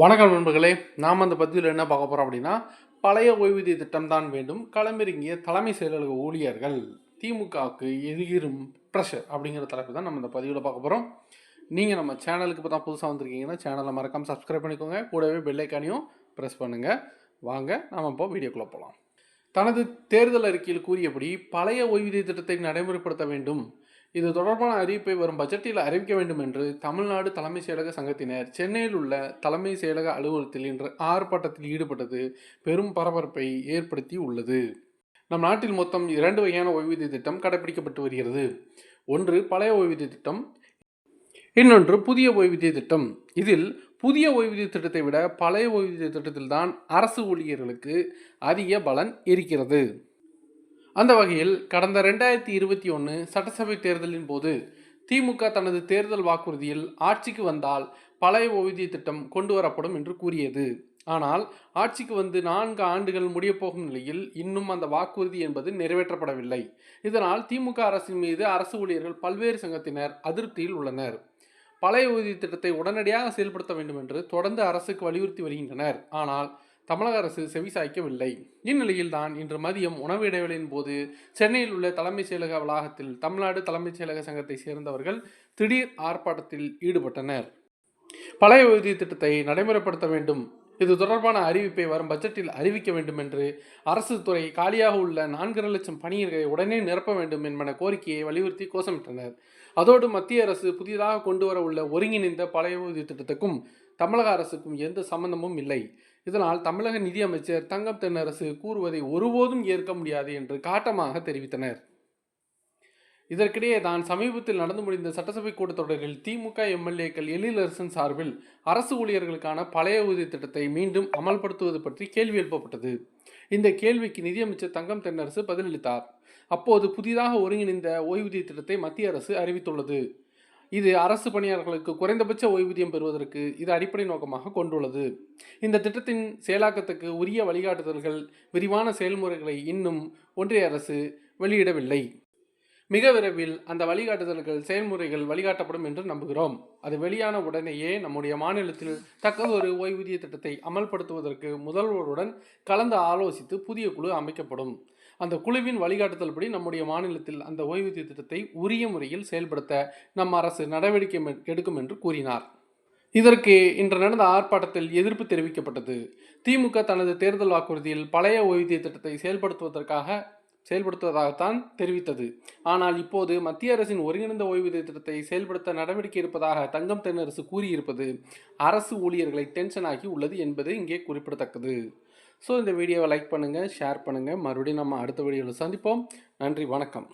வணக்கம் நண்பர்களே நாம் அந்த பதிவில் என்ன பார்க்க போகிறோம் அப்படின்னா பழைய ஓய்வூதிய திட்டம் தான் வேண்டும் களமிறங்கிய தலைமை செயலக ஊழியர்கள் திமுகவுக்கு எதிரும் ப்ரெஷர் அப்படிங்கிற தலைப்பு தான் நம்ம இந்த பதிவில் பார்க்க போகிறோம் நீங்கள் நம்ம சேனலுக்கு இப்போ தான் புதுசாக வந்திருக்கீங்கன்னா சேனலை மறக்காமல் சப்ஸ்கிரைப் பண்ணிக்கோங்க. கூடவே பெல்லைக்கானையும் ப்ரெஸ் பண்ணுங்கள் வாங்க நாம் இப்போ வீடியோக்குள்ளே போகலாம் தனது தேர்தல் அறிக்கையில் கூறியபடி பழைய ஓய்வூதிய திட்டத்தை நடைமுறைப்படுத்த வேண்டும். இது தொடர்பான அறிவிப்பை வரும் பட்ஜெட்டில் அறிவிக்க வேண்டும் என்று தமிழ்நாடு தலைமைச் செயலக சங்கத்தினர் சென்னையில் உள்ள தலைமை செயலக அலுவலகத்தில் இன்று ஆர்ப்பாட்டத்தில் ஈடுபட்டது பெரும் பரபரப்பை ஏற்படுத்தி உள்ளது. நம் நாட்டில் மொத்தம் இரண்டு வகையான ஓய்வூதிய திட்டம் கடைபிடிக்கப்பட்டு வருகிறது. ஒன்று பழைய ஓய்வூதிய திட்டம். இன்னொன்று புதிய ஓய்வூதிய திட்டம். இதில் புதிய ஓய்வூதிய திட்டத்தை விட பழைய ஓய்வூதிய திட்டத்தில்தான் அரசு ஊழியர்களுக்கு அதிக பலன் இருக்கிறது. அந்த வகையில் கடந்த ரெண்டாயிரத்தி இருபத்தி ஒன்று சட்டசபை தேர்தலின் போது திமுக தனது தேர்தல் வாக்குறுதியில் ஆட்சிக்கு வந்தால் பழைய ஓய்வூதிய திட்டம் கொண்டு வரப்படும் என்று கூறியது. ஆனால் ஆட்சிக்கு வந்து நான்கு ஆண்டுகள் முடியப்போகும் நிலையில் இன்னும் அந்த வாக்குறுதி என்பது நிறைவேற்றப்படவில்லை. இதனால் திமுக அரசின் மீது அரசு ஊழியர்கள் பல்வேறு சங்கத்தினர் அதிருப்தியில் உள்ளனர். பழைய ஓய்வூதிய திட்டத்தை உடனடியாக செயல்படுத்த வேண்டும் என்று தொடர்ந்து அரசுக்கு வலியுறுத்தி வருகின்றனர். ஆனால் தமிழக அரசு செவிசாய்க்கவில்லை. இந்நிலையில்தான் இன்று மதியம் உணவு இடைவெளியின் போது சென்னையில் உள்ள தலைமைச் செயலக வளாகத்தில் தமிழ்நாடு தலைமைச் செயலக சங்கத்தை சேர்ந்தவர்கள் திடீர் ஆர்ப்பாட்டத்தில் ஈடுபட்டனர். பழைய ஓய்வூதிய திட்டத்தை நடைமுறைப்படுத்த வேண்டும். இது தொடர்பான அறிவிப்பை வரும் பட்ஜெட்டில் அறிவிக்க வேண்டும் என்று அரசு துறை காலியாக உள்ள நான்கரை லட்சம் பணியர்களை உடனே நிரப்ப வேண்டும் என்பன கோரிக்கையை வலியுறுத்தி கோஷமிட்டனர். அதோடு மத்திய அரசு புதிதாக கொண்டு வர உள்ள ஒருங்கிணைந்த பழைய ஊதிய திட்டத்துக்கும் தமிழக அரசுக்கும் எந்த சம்பந்தமும் இல்லை. இதனால் தமிழக நிதியமைச்சர் தங்கம் தென்னரசு கூறுவதை ஒருபோதும் ஏற்க முடியாது என்று காட்டமாக தெரிவித்தனர். இதற்கிடையே தான் சமீபத்தில் நடந்து முடிந்த சட்டசபை கூட்டத்தொடரில் திமுக எம்எல்ஏக்கள் எழிலரசன் சார்பில் அரசு ஊழியர்களுக்கான பழைய ஊதிய திட்டத்தை மீண்டும் அமல்படுத்துவது பற்றி கேள்வி எழுப்பப்பட்டது. இந்த கேள்விக்கு நிதியமைச்சர் தங்கம் தென்னரசு பதிலளித்தார். அப்போது புதிதாக ஒருங்கிணைந்த ஓய்வூதிய திட்டத்தை மத்திய அரசு அறிவித்துள்ளது. இது அரசு பணியாளர்களுக்கு குறைந்தபட்ச ஓய்வூதியம் பெறுவதற்கு இது அடிப்படை நோக்கமாக கொண்டுள்ளது. இந்த திட்டத்தின் செயலாக்கத்துக்கு உரிய வழிகாட்டுதல்கள் விரிவான செயல்முறைகளை இன்னும் ஒன்றிய அரசு வெளியிடவில்லை. மிக விரைவில் அந்த வழிகாட்டுதல்கள் செயல்முறைகள் வழிகாட்டப்படும் என்று நம்புகிறோம். அது வெளியான உடனேயே நம்முடைய மாநிலத்தில் தக்கதொரு ஓய்வூதிய திட்டத்தை அமல்படுத்துவதற்கு முதல்வருடன் கலந்து ஆலோசித்து புதிய குழு அமைக்கப்படும். அந்த குழுவின் வழிகாட்டுதல்படி நம்முடைய மாநிலத்தில் அந்த ஓய்வூதிய திட்டத்தை உரிய முறையில் செயல்படுத்த நம் அரசு நடவடிக்கை எடுக்கும் என்று கூறினார். இதற்கு இன்று நடந்த ஆர்ப்பாட்டத்தில் எதிர்ப்பு தெரிவிக்கப்பட்டது. திமுக தனது தேர்தல் வாக்குறுதியில் பழைய ஓய்வூதிய திட்டத்தை செயல்படுத்துவதற்காக செயல்படுத்துவதாகத்தான் தெரிவித்தது. ஆனால் இப்போது மத்திய அரசின் ஒருங்கிணைந்த ஓய்வூதிய திட்டத்தை செயல்படுத்த நடவடிக்கை இருப்பதாக தங்கம் தென்னரசு கூறியிருப்பது அரசு ஊழியர்களை டென்ஷன் ஆகி உள்ளது என்பது இங்கே குறிப்பிடத்தக்கது. ஸோ இந்த வீடியோவை லைக் பண்ணுங்கள் ஷேர் பண்ணுங்கள் மறுபடியும் நம்ம அடுத்த வீடியோவில் சந்திப்போம். நன்றி வணக்கம்.